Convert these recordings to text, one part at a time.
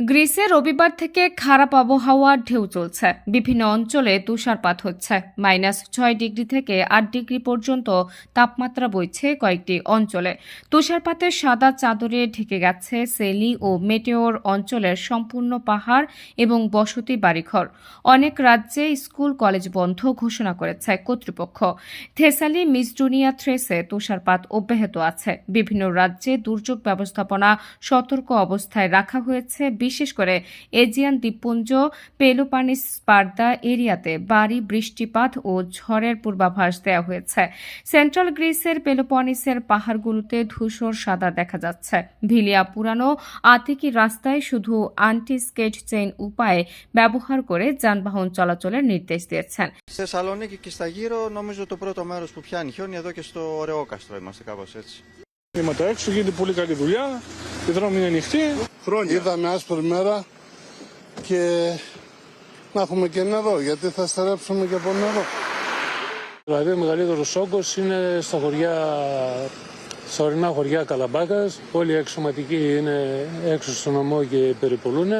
গ্রিসে রবিবার থেকে খারাপ আবহাওয়ার ঢেউ চলছে। বিভিন্ন অঞ্চলে তুষারপাত হচ্ছে। মাইনাস ছয় ডিগ্রি থেকে আট ডিগ্রি পর্যন্ত তাপমাত্রা বইছে কয়েকটি অঞ্চলে। তুষারপাতের সাদা চাদরে ঢেকে গেছে সেলি ও মেটেওর অঞ্চলের সম্পূর্ণ পাহাড় এবং বসতি বাড়িঘর। অনেক রাজ্যে স্কুল, কলেজ বন্ধ ঘোষণা করেছে কর্তৃপক্ষ। থেসালি, মিসডুনিয়া থ্রেসে তুষারপাত অব্যাহত আছে। বিভিন্ন রাজ্যে দুর্যোগ ব্যবস্থাপনা সতর্ক অবস্থায় রাখা হয়েছে বিশেষ করে এজিয়ান দ্বীপপুঞ্জ পেলোপানিস স্পার্দা এরিয়াতে ভারী বৃষ্টিপাত ও ঝড়ের পূর্বাভাস দেওয়া হয়েছে সেন্ট্রাল গ্রিসের পেলোপনিসের পাহাড়গুলোতে ধূসর সাদা দেখা যাচ্ছে ভিলিয়া পুরানো আতিকি রাস্তায় শুধু আন্টি স্কেট চেইন উপায়ে ব্যবহার করে যানবাহন চলাচলের নির্দেশ দিয়েছেন Στη Θεσσαλονίκη και στα γύρω νομίζω το πρώτο μέρος που πιάνει χιόνι εδώ και στο Ρεόκαστρο είμαστε κάπως έτσι. Είμαστε έξω, γίνεται πολύ καλή δουλειά. Οι δρόμοι είναι ανοιχτοί. Χρόνια. Είδαμε άσπρη μέρα και να έχουμε και νερό, γιατί θα στερέψουμε και από νερό. Δηλαδή, ο μεγαλύτερος όγκος είναι στα χωριά, στα ορεινά χωριά Καλαμπάκας. Όλοι οι αξιωματικοί είναι έξω στο νομό και περιπολούν.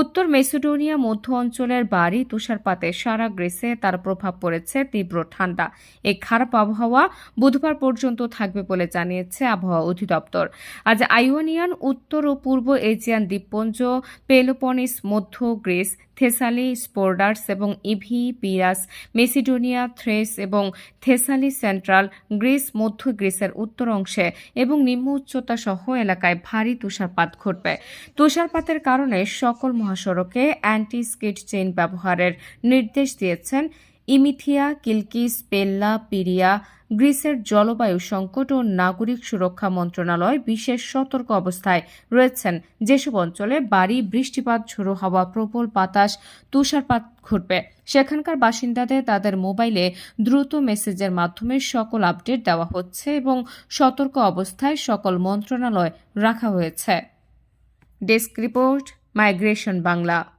উত্তর মেসিডোনিয়া মধ্য অঞ্চলের বাড়ি তুষারপাতে সারা গ্রিসে তার প্রভাব পড়েছে, তীব্র ঠান্ডা। এই খারাপ আবহাওয়া বুধবার পর্যন্ত থাকবে বলে জানিয়েছে আবহাওয়া অধিদপ্তর। আজ আইওনিয়ান, উত্তর ও পূর্ব এশিয়ান দ্বীপপুঞ্জ, পেলোপনিস, মধ্য গ্রিস থেসালি, স্পোর্ডার্স এবং ইভি, পিরাস, মেসিডোনিয়া, থ্রেস এবং থেসালি সেন্ট্রাল, গ্রিস, মধ্য গ্রিসের উত্তর অংশে এবং নিম্ন উচ্চতা সহ এলাকায় ভারী তুষারপাত ঘটবে। তুষারপাতের কারণে সকল মহাসড়কে অ্যান্টি স্কিড চেইন ব্যবহারের নির্দেশ দিয়েছেন ইমিথিয়া, কিলকিস, পেল্লা, পিরিয়া, গ্রিসের জলবায়ু সংকট ও নাগরিক সুরক্ষা মন্ত্রণালয় বিশেষ সতর্ক অবস্থায় রয়েছেন। যেসব অঞ্চলে বাড়ি বৃষ্টিপাত ঝোড়ো হাওয়া প্রবল বাতাস, তুষারপাত ঘটবে। সেখানকার বাসিন্দাদের তাদের মোবাইলে দ্রুত মেসেজের মাধ্যমে সকল আপডেট দেওয়া হচ্ছে এবং সতর্ক অবস্থায় সকল মন্ত্রণালয় রাখা হয়েছে। Desk report, migration Bangla.